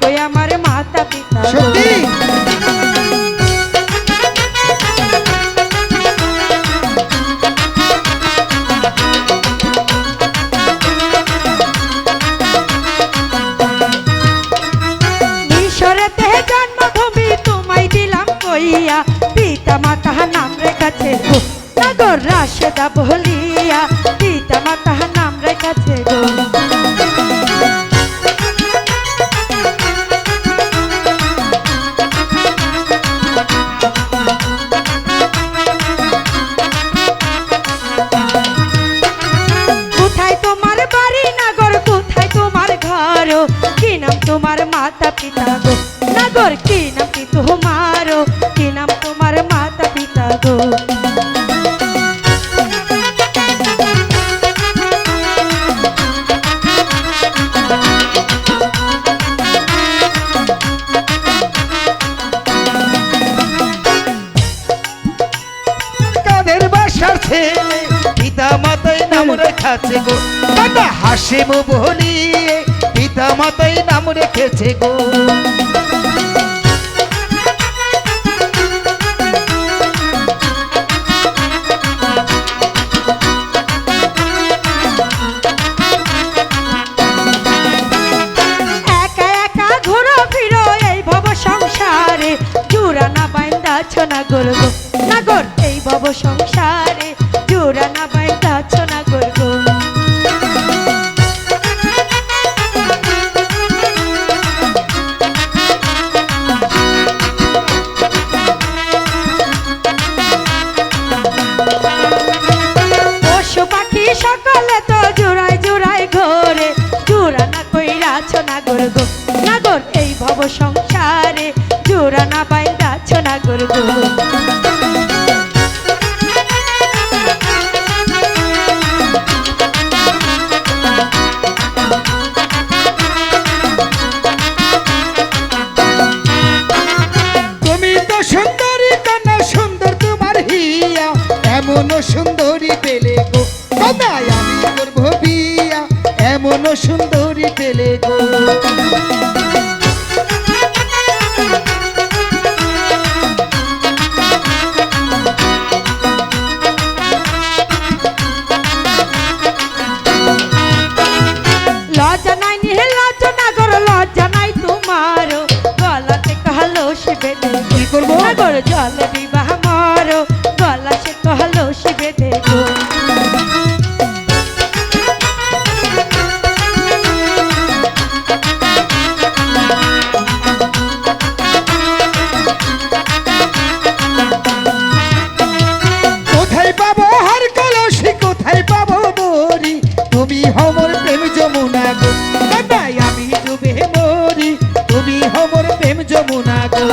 কই আমার মাতা পিতা। সত্যি? কইয়া পিতা মাতা নাম রেখেছে গো। নগর রাশেদা বলিয়া পিতা মাতা নাম রেখেছে গো। নাম তোমার মাতা পিতা গো। নাগর কি নাম কি তোমার কি নাম তোমার মাতা পিতা গো? পিতা মাতাই নাম রেখেছে গো। দাদা হাসিম বলিয়ে পিতা মাতাই নাম রেখেছে গো। একা একা সুন্দরী পেলে গো কন্যায় আমি করব বিয়া এমন সুন্দরী পেলে গো। জল বিবাহ মর, গলা সে কহলো শিবে দেব। কোথায় পাবো হার কলসি, কোথায় পাবো তুমি যমুনা গো। আমি ডুবে মরি। তুমি হমর প্রেম যমুনা গো।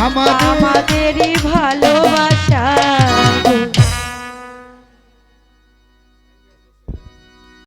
আমাদের